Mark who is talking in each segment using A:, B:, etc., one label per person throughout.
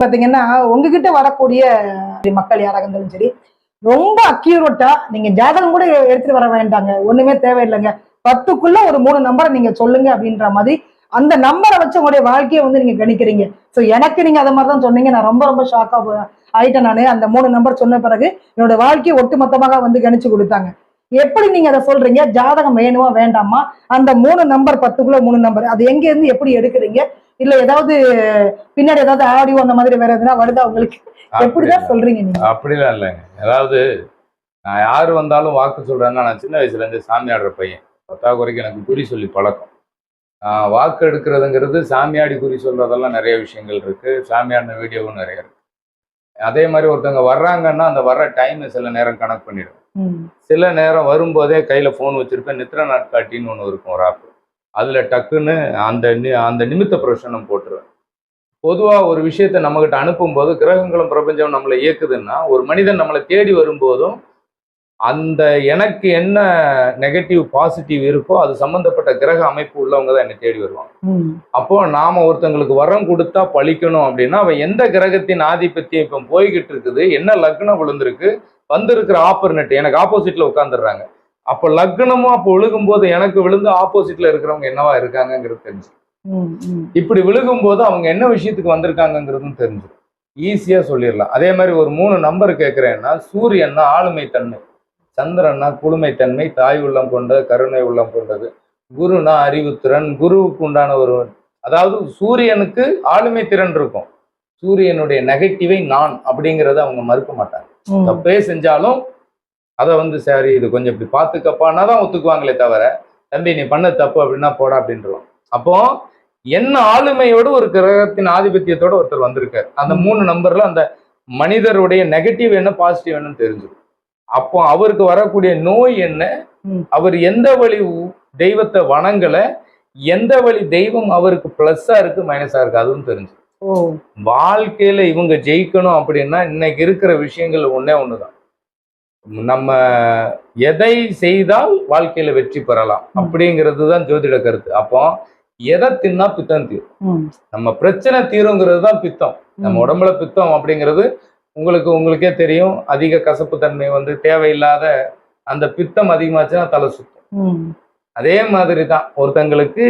A: பார்த்தீங்கன்னா உங்ககிட்ட வரக்கூடிய மக்கள் யாராக இருந்தாலும் சரி ரொம்ப அக்யூரேட்டா நீங்க ஜாதகம் கூட எடுத்துட்டு வர வேண்டாங்க. ஒண்ணுமே தேவையில்லைங்க. பத்துக்குள்ள ஒரு மூணு நம்பரை நீங்க சொல்லுங்க அப்படின்ற மாதிரி அந்த நம்பரை வச்சு உங்களுடைய வாழ்க்கையை வந்து நீங்க கணிக்கிறீங்க. ஸோ எனக்கு நீங்க அதை மாதிரி தான் சொன்னீங்க. நான் ரொம்ப ரொம்ப ஷாக்கா ஆயிட்டேன் நானு. அந்த மூணு நம்பர் சொன்ன பிறகு என்னோட வாழ்க்கையை ஒட்டுமொத்தமாக வந்து கணிச்சு கொடுத்தாங்க. எப்படி நீங்க அதை சொல்றீங்க? ஜாதகம் வேணுமா வேண்டாமா? அந்த மூணு நம்பர் பத்துக்குள்ள மூணு நம்பர் அது எங்க இருந்து எப்படி எடுக்கிறீங்க? இல்ல ஏதாவது பின்னாடி ஏதாவது ஆடியோ அந்த மாதிரி வேற எதுனா வருதா உங்களுக்கு? எப்படிதான் சொல்றீங்க நீங்க?
B: அப்படிலாம் இல்லைங்க. அதாவது நான் யார் வந்தாலும் வாக்கு சொல்றேன்னா நான் சின்ன வயசுல இருந்து சாமி ஆடுற பையன். பத்தாவது வரைக்கும் எனக்கு குறி சொல்லி பழக்கம். வாக்கு எடுக்கிறதுங்கிறது சாமியாடி குறி சொல்றதெல்லாம் நிறைய விஷயங்கள் இருக்கு. சாமியாடின வீடியோவும் நிறைய இருக்கு. அதே மாதிரி ஒருத்தவங்க வர்றாங்கன்னா அந்த வர்ற டைம் சில நேரம் கணக்கு பண்ணிடுவேன்.
A: ம்,
B: சில நேரம் வரும்போதே கையில் ஃபோன் வச்சுருப்பேன். நித்திர நாட்காட்டின்னு ஒன்று இருக்கும் ஒரு ஆப் அதில் டக்குன்னு அந்த நி அந்த நிமித்த பிரச்சனம் போட்டுருவேன் பொதுவாக ஒரு விஷயத்தை நம்மகிட்ட அனுப்பும்போது கிரகங்களும் பிரபஞ்சம் நம்மளை இயக்குதுன்னா ஒரு மனிதன் நம்மளை தேடி வரும்போதும் அந்த எனக்கு என்ன நெகட்டிவ் பாசிட்டிவ் இருக்கோ அது சம்மந்தப்பட்ட கிரக அமைப்பு உள்ளவங்க தான் என்னை தேடி வருவாங்க. அப்போ நாம ஒருத்தங்களுக்கு வரம் கொடுத்தா பழிக்கணும் அப்படின்னா அவன் எந்த கிரகத்தின் ஆதிபத்தியம் இப்போ போய்கிட்டு இருக்குது என்ன லக்னம் விழுந்திருக்கு வந்திருக்கிற ஆப்பர்னட் எனக்கு ஆப்போசிட்ல உட்காந்துடுறாங்க அப்போ லக்னமும் அப்போ விழுகும்போது எனக்கு விழுந்து ஆப்போசிட்ல இருக்கிறவங்க என்னவா இருக்காங்கங்கிறது தெரிஞ்சு இப்படி விழுகும்போது அவங்க என்ன விஷயத்துக்கு வந்திருக்காங்கங்கிறதும் தெரிஞ்சு ஈஸியா சொல்லிடலாம். அதே மாதிரி ஒரு மூணு நம்பர் கேட்குறேன்னா சூரியன்னா ஆளுமை தன்மை சந்திரன்னா குளுமைத்தன்மை தாய் உள்ளம் கொண்டது கருணை உள்ளம் கொண்டது குருனா அறிவுத்திறன் குருவுக்கு உண்டான ஒரு அதாவது சூரியனுக்கு ஆளுமை திறன் இருக்கும். சூரியனுடைய நெகட்டிவை நான் அப்படிங்கிறத அவங்க மறுக்க மாட்டாங்க. தப்பே செஞ்சாலும் அதை வந்து சரி இது கொஞ்சம் இப்படி பார்த்துக்கப்பான்னா தான் ஒத்துக்குவாங்களே தவிர தம்பி நீ பண்ண தப்பு அப்படின்னா போடா அப்படின்றலாம் அப்போ என்ன ஆளுமையோட ஒரு கிரகத்தின் ஆதிபத்தியத்தோட ஒருத்தர் வந்திருக்காரு. அந்த மூணு நம்பர்ல அந்த மனிதருடைய நெகட்டிவ் என்ன பாசிட்டிவ் என்னன்னு தெரிஞ்சிடும். அப்போ அவருக்கு வரக்கூடிய நோய் என்ன. அவர் எந்த வழி தெய்வத்தை வணங்கல? எந்த வழி தெய்வம் அவருக்கு பிளஸ்ஸா இருக்கு மைனஸா இருக்கு அதுவும் தெரிஞ்சு வாழ்க்கையில இவங்க ஜெயிக்கணும் அப்படின்னா இன்னைக்கு இருக்கிற விஷயங்கள் ஒண்ணே ஒண்ணுதான். நம்ம எதை செய்தால் வாழ்க்கையில வெற்றி பெறலாம். அப்படிங்கிறது தான் ஜோதிட கருத்து. அப்போ எதை தின்னா பித்தம் தீரும். நம்ம பிரச்சனை தீருங்கிறது தான் பித்தம். நம்ம. உடம்புல பித்தம் அப்படிங்கிறது உங்களுக்கு உங்களுக்கே தெரியும். அதிக கசப்பு தன்மை வந்து தேவையில்லாத அந்த பித்தம் அதிகமாச்சுன்னா தலை சுத்தும். அதே மாதிரி தான் ஒருத்தங்களுக்கு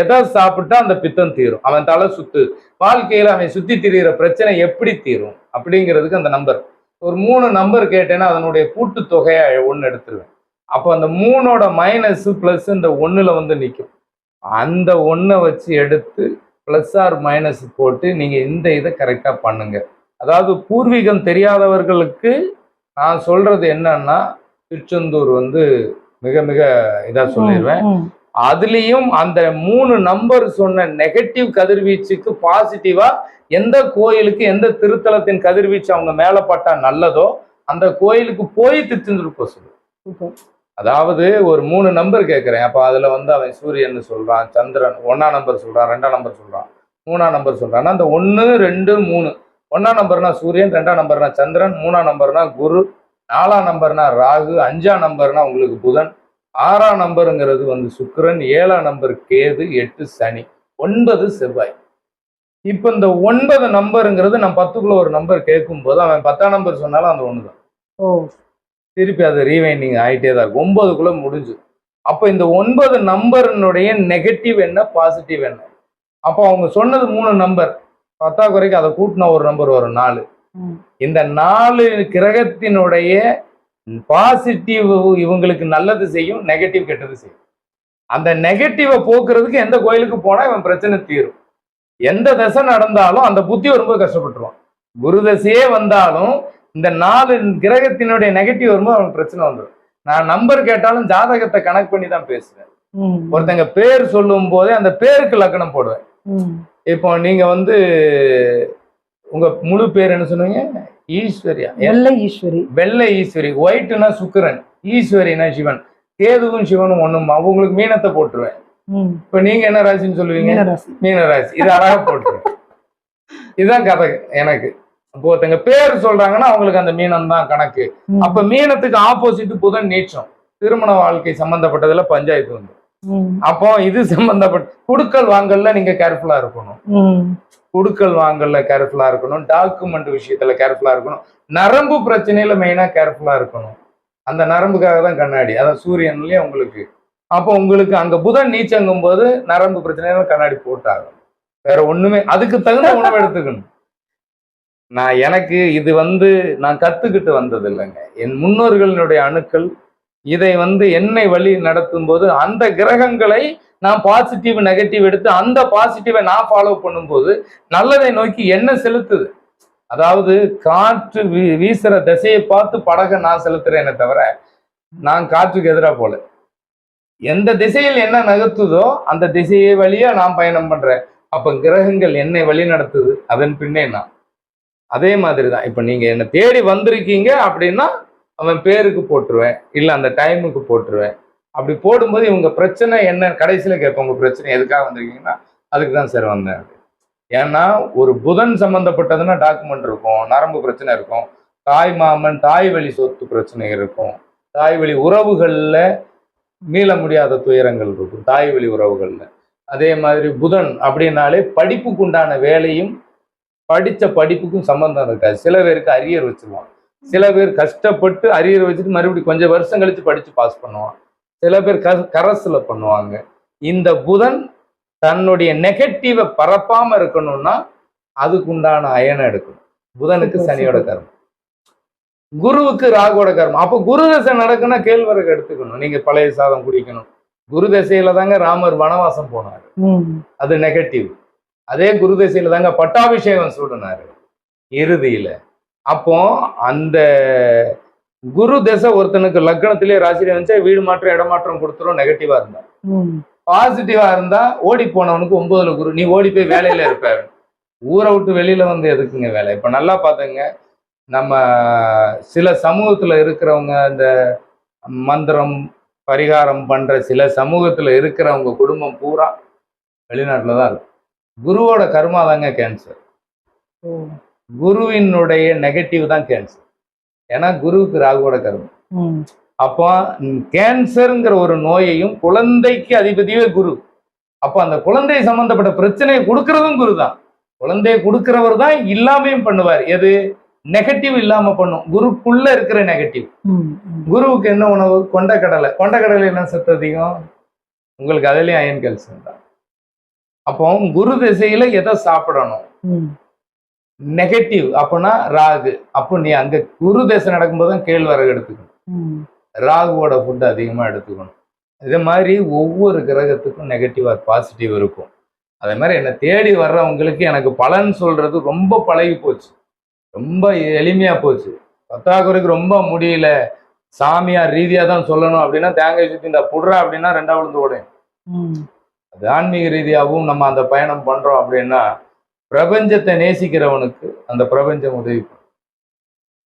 B: எதை சாப்பிட்டா அந்த பித்தம் தீரும். அவன் தலை சுத்து. வாழ்க்கையில அவன் சுத்தி திரியிற பிரச்சனை எப்படி தீரும்? அப்படிங்கிறதுக்கு அந்த நம்பர். ஒரு மூணு நம்பர் கேட்டேன்னா அதனுடைய கூட்டு தொகையை ஒன்று எடுத்துருவேன். அப்போ அந்த மூணோட மைனஸ் ப்ளஸ் இந்த ஒண்ணுல வந்து நிற்கும் அந்த ஒன்றை வச்சு எடுத்து ப்ளஸ் ஆர் மைனஸ் போட்டு நீங்க இந்த இதை கரெக்டாக பண்ணுங்க. அதாவது பூர்வீகம் தெரியாதவர்களுக்கு நான் சொல்றது என்னன்னா திருச்செந்தூர் வந்து மிக மிக இதா சொல்லிடுவேன் அதுலயும் அந்த மூணு நம்பர் சொன்ன நெகட்டிவ் கதிர்வீச்சுக்கு பாசிட்டிவா எந்த கோயிலுக்கு எந்த திருத்தலத்தின் கதிர்வீச்சு அவங்க மேல பட்டா நல்லதோ அந்த கோயிலுக்கு போய் திருச்செந்தூர் போக சொல்லு. அதாவது ஒரு மூணு நம்பர் கேட்குறேன் அப்போ அதில் வந்து அவன் சூரியன் சொல்கிறான் சந்திரன் ஒன்றாம் நம்பர் சொல்கிறான் ரெண்டாம் நம்பர் சொல்கிறான் மூணாம் நம்பர் சொல்கிறான்னா அந்த ஒன்று ரெண்டு மூணு. ஒன்றாம் நம்பர்னா சூரியன் ரெண்டாம் நம்பர்னா சந்திரன் மூணாம் நம்பர்னா குரு நாலாம் நம்பர்னா ராகு அஞ்சாம் நம்பர்னா உங்களுக்கு புதன் ஆறாம் நம்பருங்கிறது வந்து சுக்கிரன் ஏழாம் நம்பர் கேது எட்டு சனி ஒன்பது செவ்வாய். இப்போ இந்த ஒன்பது நம்பருங்கிறது நான் பத்துக்குள்ள ஒரு நம்பர் கேட்கும்போது அவன் பத்தாம் நம்பர் சொன்னாலும் அந்த ஒன்று தான்
A: ஓ.
B: திருப்பி அது ரீவைண்டிங் ஆகிட்டே தான் இருக்கும். ஒன்பதுக்குள்ள முடிஞ்சு. அப்போ இந்த ஒன்பது நம்பரினுடைய நெகட்டிவ் என்ன பாசிட்டிவ் என்ன? அப்போ அவங்க சொன்னது மூணு நம்பர். பத்தா குறைக்கு அதை கூட்டினா ஒரு நம்பர் வரும் நாலு. இந்த நாலு கிரகத்தினுடைய பாசிட்டிவ் இவங்களுக்கு நல்லது செய்யும் நெகட்டிவ் கெட்டது செய்யும். அந்த நெகட்டிவை போக்குறதுக்கு எந்த கோயிலுக்கு போனா இவன் பிரச்சனை தீரும். எந்த தசை நடந்தாலும் அந்த புத்தி வரும்போது கஷ்டப்பட்டுருவான். குரு தசையே வந்தாலும் இந்த நாலு கிரகத்தினுடைய நெகட்டிவ் வரும்போது அவனுக்கு பிரச்சனை வந்துடும் நான் நம்பர் கேட்டாலும் ஜாதகத்தை கணக்கு பண்ணி தான் பேசுவேன். ஒருத்தங்க பேர் சொல்லும் போதே அந்த பேருக்கு லக்கணம் போடுவேன். இப்போ நீங்க வந்து உங்க முழு பேர் என்ன சொன்னீங்க? ஈஸ்வரியா?
A: வெள்ளை ஈஸ்வரி.
B: வெள்ளை ஈஸ்வரி. ஒயிட்னா சுக்கிரன் ஈஸ்வரினா சிவன். கேதுவும் சிவனும் ஒண்ணும்? அவங்களுக்கு மீனத்தை போட்டுருவேன். இப்ப நீங்க என்ன ராசின்னு சொல்லுவீங்க?
A: மீனராசி.
B: இது அழகா போட்டுருவேன் இதுதான் கதை எனக்கு. இப்போ ஒருத்தங்க பேர் சொல்றாங்கன்னா அவங்களுக்கு அந்த மீனம் தான் கணக்கு அப்ப மீனத்துக்கு ஆப்போசிட் புதன் நீச்சம். திருமண வாழ்க்கை சம்பந்தப்பட்டதுல பஞ்சாயத்து வந்து அப்போ இது சம்பந்தப்பட்ட குடுக்கல் வாங்கல்ல நீங்க கேர்ஃபுல்லா இருக்கணும். குடுக்கல் வாங்கல்ல கேர்ஃபுல்லா இருக்கணும். டாக்குமெண்ட் விஷயத்துல கேர்ஃபுல்லா இருக்கணும். நரம்பு பிரச்சனையில மெயினா கேர்ஃபுல்லா இருக்கணும். அந்த நரம்புக்காக தான் கண்ணாடி. அதான் சூரியன்லயே உங்களுக்கு அப்போ உங்களுக்கு அங்க புதன் நீச்சங்கும் போது நரம்பு பிரச்சனையில கண்ணாடி போட்டாகும் வேற ஒண்ணுமே அதுக்கு தகுந்த உணவு எடுத்துக்கணும். நான் எனக்கு இது வந்து நான் கத்துக்கிட்டு வந்தது இல்லைங்க என் முன்னோர்களினுடைய அணுக்கள் இதை வந்து என்னை வழி நடத்தும் போது அந்த கிரகங்களை நான் பாசிட்டிவ் நெகட்டிவ் எடுத்து அந்த பாசிட்டிவை நான் ஃபாலோ பண்ணும்போது நல்லதை நோக்கி என்ன செலுத்துது? அதாவது காற்று வீ வீசுற திசையை பார்த்து படகை நான் செலுத்துறேனே தவிர நான் காற்றுக்கு எதிராக போல. எந்த திசையில் என்ன நகர்த்துதோ அந்த திசையை வழியா நான் பயணம் பண்றேன். அப்ப கிரகங்கள் என்னை வழி நடத்துது. அதன் பின்னே நான். அதே மாதிரி தான் இப்ப நீங்க என்னை தேடி வந்திருக்கீங்க அப்படின்னா அவன் பேருக்கு போட்டுருவேன் இல்லை அந்த டைமுக்கு போட்டுருவேன். அப்படி போடும்போது இவங்க பிரச்சனை என்ன? கடைசியில் கேட்பேன் உங்கள் பிரச்சனை எதுக்காக வந்திருக்கீங்கன்னா அதுக்கு தான் சார் வந்தேன். ஏன்னா ஒரு புதன் சம்மந்தப்பட்டதுன்னா டாக்குமெண்ட் இருக்கும் நரம்பு பிரச்சனை இருக்கும் தாய் மாமன் தாய் வழி சொத்து பிரச்சனை இருக்கும். தாய் வழி உறவுகளில் மீள முடியாத துயரங்கள் இருக்கும் தாய் வழி உறவுகளில். அதே மாதிரி புதன் அப்படின்னாலே படிப்புக்கு உண்டான வேலையும் படித்த படிப்புக்கும் சம்பந்தம் இருக்காது. சில பேருக்கு அரியர் வச்சுருவாங்க. சில பேர் கஷ்டப்பட்டு அரியர் வச்சுட்டு மறுபடியும் கொஞ்சம் வருஷம் கழிச்சு படிச்சு பாஸ் பண்ணுவான். சில பேர் க கரஸ்ல பண்ணுவாங்க. இந்த புதன் தன்னுடைய நெகட்டிவை பரப்பாம இருக்கணும்னா அதுக்கு உண்டான அயனை எடுக்கணும். புதனுக்கு சனியோட. கர்மம். குருவுக்கு ராகுவோட கர்மம். அப்போ குரு தசை நடக்குன்னா கேழ்வரகு எடுத்துக்கணும். நீங்க பழைய சாதம் குடிக்கணும். குரு தசையில தாங்க ராமர் வனவாசம் போனார். அது நெகட்டிவ் அதே குரு தசையில தாங்க பட்டாபிஷேகம் சூடினாரு. இறுதியில. அப்போ அந்த குரு தசை ஒருத்தனுக்கு லக்னத்திலே ராசியில வந்துச்சா வீடு மாற்றம் இடமாற்றம் கொடுத்துரும் நெகட்டிவா இருந்தா பாசிட்டிவா இருந்தா ஓடி போனவனுக்கு ஒன்பதுல குரு நீ ஓடி போய் வேலையில இருப்ப. ஊரை விட்டு வெளியில வந்து எதுக்குங்க வேலை? இப்ப நல்லா பாத்துங்க. நம்ம சில சமூகத்துல இருக்கிறவங்க இந்த மந்திரம் பரிகாரம் பண்ற சில சமூகத்துல இருக்கிறவங்க குடும்பம் பூரா வெளிநாட்டுல தான் இருக்கும் குருவோட கர்மா தாங்க கேன்சர் குருவினுடைய நெகட்டிவ் தான் கேன்சர் ஏன்னா குருவுக்கு ராகுவோட கர்மம். அப்போ கேன்சருங்கிற ஒரு நோயையும் குழந்தைக்கு அதிபதியே குரு. அப்போ அந்த குழந்தை சம்பந்தப்பட்ட பிரச்சனையை கொடுக்கறதும் குரு தான். குழந்தையை கொடுக்கிறவர் தான் இல்லாமையும் பண்ணுவார். எது? நெகட்டிவ் இல்லாம பண்ணும். குருக்குள்ள இருக்கிற நெகட்டிவ். குருவுக்கு என்ன உணவு? கொண்டக்கடலை. கொண்டக்கடலை என்ன சத்து அதிகம்? உங்களுக்கு அதுலயும் அயன் கல்சியம் தான். அப்போ குரு திசையில எதை சாப்பிடணும்? நெகட்டிவ் அப்போனா ராகு. அப்போ நீ அங்க குரு திசை நடக்கும்போது தான் கேழ்வரகு எடுத்துக்கணும். ராகுவோட ஃபுட் அதிகமாக எடுத்துக்கணும். இதே மாதிரி ஒவ்வொரு கிரகத்துக்கும் நெகட்டிவ் ஆர் பாசிட்டிவ் இருக்கும். அதே மாதிரி என்னை தேடி வர்றவங்களுக்கு எனக்கு பலன் சொல்றது ரொம்ப பழகி போச்சு. ரொம்ப எளிமையா போச்சு. பத்தாக்குறைக்கு ரொம்ப முடியல. சாமியார் ரீதியா தான் சொல்லணும் அப்படின்னா தேங்காய் சுத்தி இந்த புடுறா அப்படின்னா ரெண்டா விழுந்து ஓடும்
A: ம்,
B: அது ஆன்மீக ரீதியாகவும் நம்ம அந்த பயணம் பண்றோம் அப்படின்னா பிரபஞ்சத்தை நேசிக்கிறவனுக்கு அந்த பிரபஞ்சம் உதவி பண்ணும்.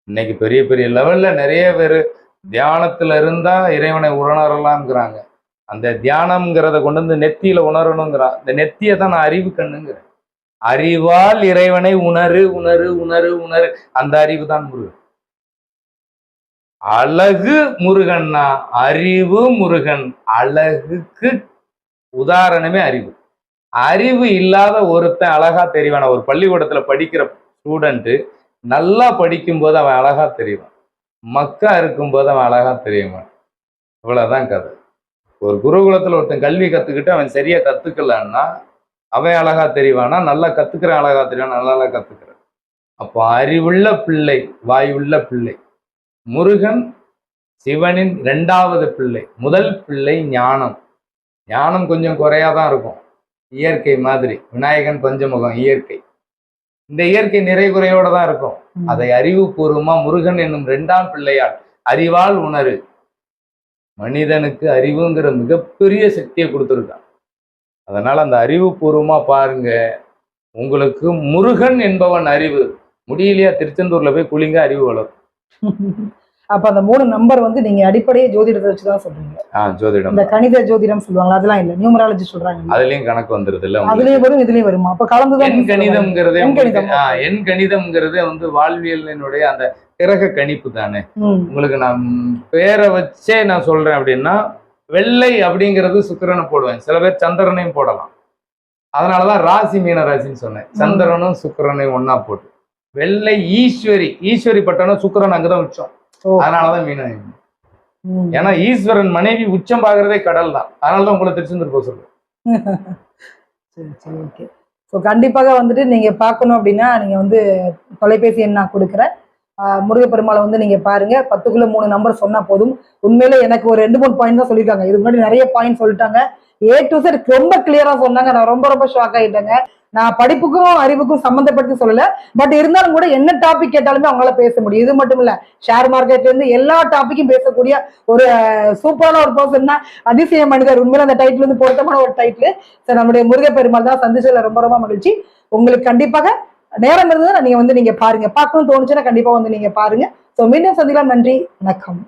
B: இன்னைக்கு பெரிய பெரிய லெவல்ல நிறைய பேர் தியானத்துல இருந்தா இறைவனை உணரலாம்ங்கிறாங்க. அந்த தியானம்ங்கிறத கொண்டு வந்து நெத்தியில உணரணுங்கிறான் இந்த நெத்தியை தான் நான் அறிவு கண்ணுங்கிறேன். அறிவால் இறைவனை உணரு உணரு உணரு உணரு. அந்த அறிவு தான் முருகன். அழகு முருகன்னா அறிவு முருகன். அழகுக்கு உதாரணமே அறிவு. அறிவு இல்லாத ஒருத்தன் அழகா தெரிவான். ஒரு பள்ளிக்கூடத்துல படிக்கிற ஸ்டூடெண்ட்டு நல்லா படிக்கும்போது அவன் அழகா தெரிவான். மக்கா இருக்கும்போது அவன் அழகா தெரியுவான் இவ்வளவுதான் கதை. ஒரு குருகுலத்துல ஒருத்தன் கல்வி கத்துக்கிட்டு அவன் சரியா கத்துக்கலன்னா அவன் அழகா தெரிவானா? நல்லா கத்துக்கிறான் அழகா தெரியும் நல்லா கத்துக்கிறான். அப்போ அறிவுள்ள பிள்ளை வாயுள்ள பிள்ளை. முருகன் சிவனின் இரண்டாவது பிள்ளை. முதல் பிள்ளை ஞானம். ஞானம் கொஞ்சம் குறையாதான் இருக்கும். இயற்கை மாதிரி விநாயகன் பஞ்சமுகம் இயற்கை. இந்த இயற்கை நிறை குறையோட தான் இருக்கும். அதை அறிவுபூர்வமா முருகன் என்னும் இரண்டாம் பிள்ளையால் அறிவால் உணரு. மனிதனுக்கு அறிவுங்கிற மிகப்பெரிய சக்தியை கொடுத்துருக்கான். அதனால அந்த அறிவுபூர்வமா பாருங்க உங்களுக்கு முருகன் என்பவன் அறிவு. முடியலையா? திருச்செந்தூர்ல போய் குளிங்க அறிவு வளரும்.
A: அப்ப அந்த மூணு நம்பர் வந்து நீங்க அடிப்படையே ஜோதிடத்தை வச்சுதான் சொல்றீங்க.
B: ஆ ஜோதிடம்.
A: இந்த கணித ஜோதிடம் சொல்லுவாங்க அதெல்லாம் இல்ல. நியூமராலஜி சொல்றாங்க.
B: அதுலயும் கணக்கு வந்துருது இல்ல
A: அதுலயும் வரும் இதுலயும் வருமா? அப்ப கலந்துதான்
B: எண். கணிதம்ங்கிறதே
A: எண்
B: கணிதம்ங்கிறதே வந்து வாழ்வியலினுடைய அந்த கிரக கணிப்பு தானே. உங்களுக்கு நான் பேரை வச்சே நான் சொல்றேன் அப்படின்னா வெள்ளை அப்படிங்கிறது சுக்கிரனை போடுவேன். சில பேர் சந்திரனையும் போடலாம். அதனாலதான் ராசி மீன ராசின்னு சொன்னேன் சந்திரனும் சுக்கிரனையும் ஒண்ணா போட்டு. வெள்ளை ஈஸ்வரி. ஈஸ்வரி பட்டனும் சுக்கிரன் அங்கதான் உச்சம். அதனாலதான் மீன
A: ம்.
B: ஏன்னா ஈஸ்வரன் மனைவி உச்சம் பார்க்கறதே கடல் தான் அதனாலதான் உங்களை திருச்செந்தூர் போக சொல்றேன்.
A: சரி சரி ஓகே ஸோ கண்டிப்பாக வந்துட்டு நீங்க பார்க்கணும் அப்படின்னா நீங்க வந்து தொலைபேசி எண் நான் கொடுக்குறேன். முருகப்பெருமாளை வந்து நீங்க பாருங்க. பத்துக்குள்ள மூணு நம்பர் சொன்னா போதும். உண்மையில எனக்கு ஒரு ரெண்டு மூணு பாயிண்ட் தான் சொல்லியிருக்காங்க. இதுக்கு முன்னாடி நிறைய பாயிண்ட் சொல்லிட்டாங்க. ஏ டு செட் ரொம்ப கிளியரா சொன்னாங்க. நான் ரொம்ப ரொம்ப ஷாக் ஆயிட்டேங்க நான் படிப்புக்கும் அறிவுக்கும் சம்மந்தப்படுத்தி சொல்லல. பட் இருந்தாலும் கூட என்ன டாபிக் கேட்டாலுமே அவங்களால பேச முடியும். இது மட்டும் இல்ல ஷேர் மார்க்கெட்ல இருந்து எல்லா டாபிக்கும் பேசக்கூடிய ஒரு சூப்பரான ஒரு பர்சன் தான் அதிசய மனிதர். உண்மையில அந்த டைட்டில் வந்து பொருத்தமான ஒரு டைட்டில் சார் நம்முடைய முருகப்பெருமாள் தான் சந்திச்சதுல ரொம்ப ரொம்ப மகிழ்ச்சி. உங்களுக்கு கண்டிப்பாக நேரம் இருந்ததுன்னா நீங்க வந்து நீங்க பாருங்க. பார்க்கணும்னு தோணுச்சுன்னா கண்டிப்பா வந்து நீங்க பாருங்க. ஸோ மீண்டும் சந்திக்கலாம். நன்றி. வணக்கம்.